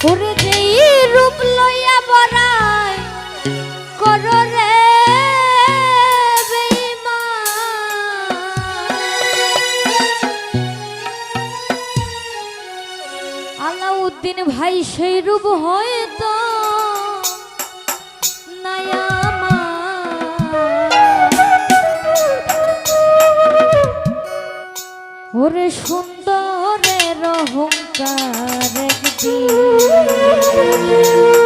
ওরে যেই রূপ লইয়া বরায় কর রে আলাউদ্দিন ভাই, সেই রূপ হয়তো ওরে সুন্দরের অহংকার একদিন Música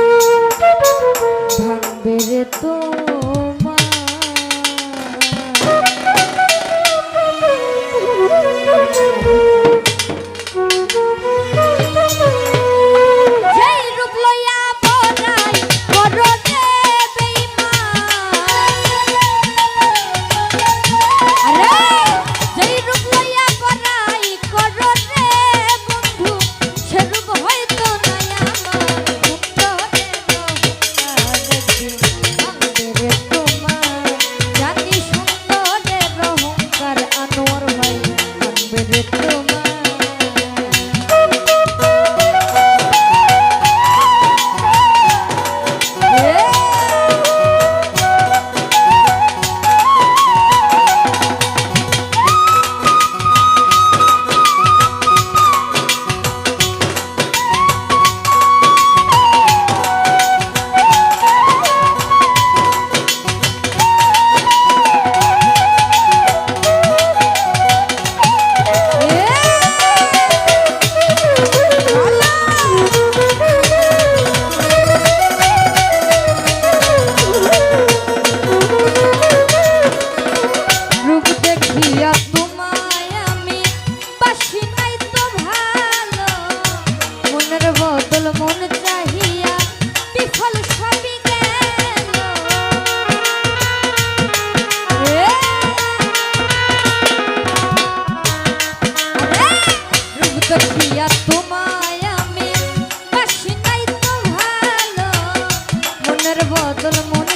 বদল মনে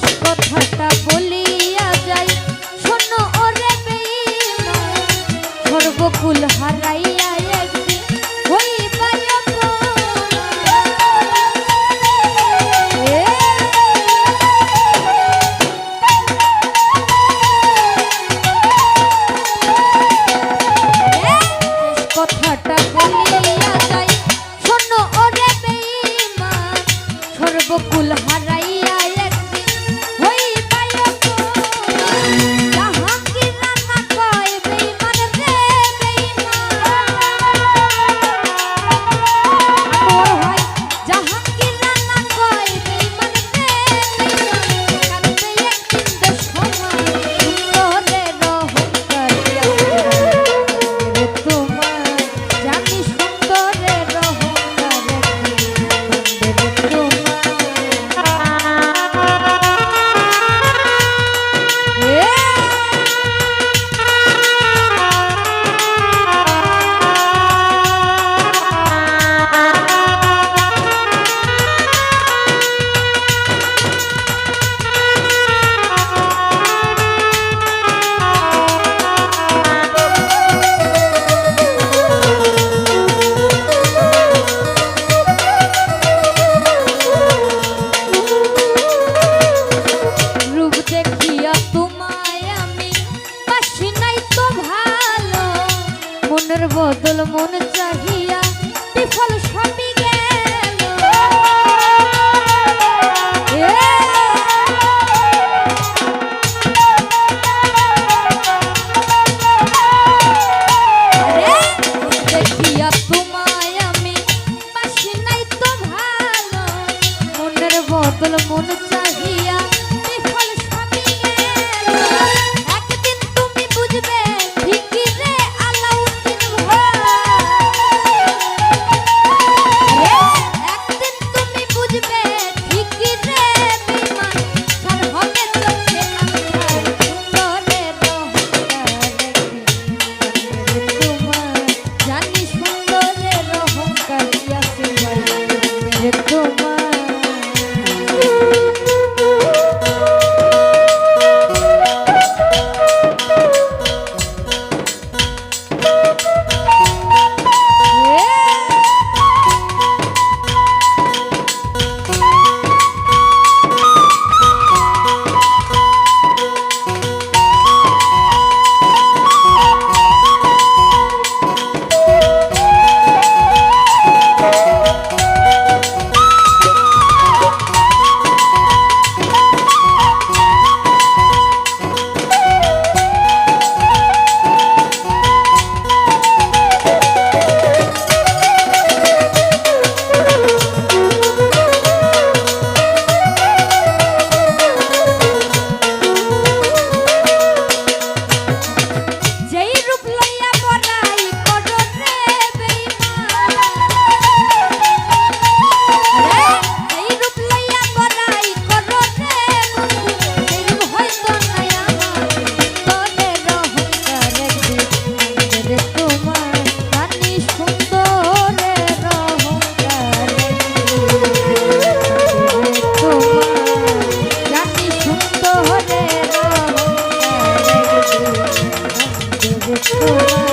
শেষ কথাটা বদল মন চাহিয়া বিফল সবই গেল। দেখিয়া তোমায় আমি বাসি নাই তো ভালো। মনের বদল মন চাহিয়া छोड़ा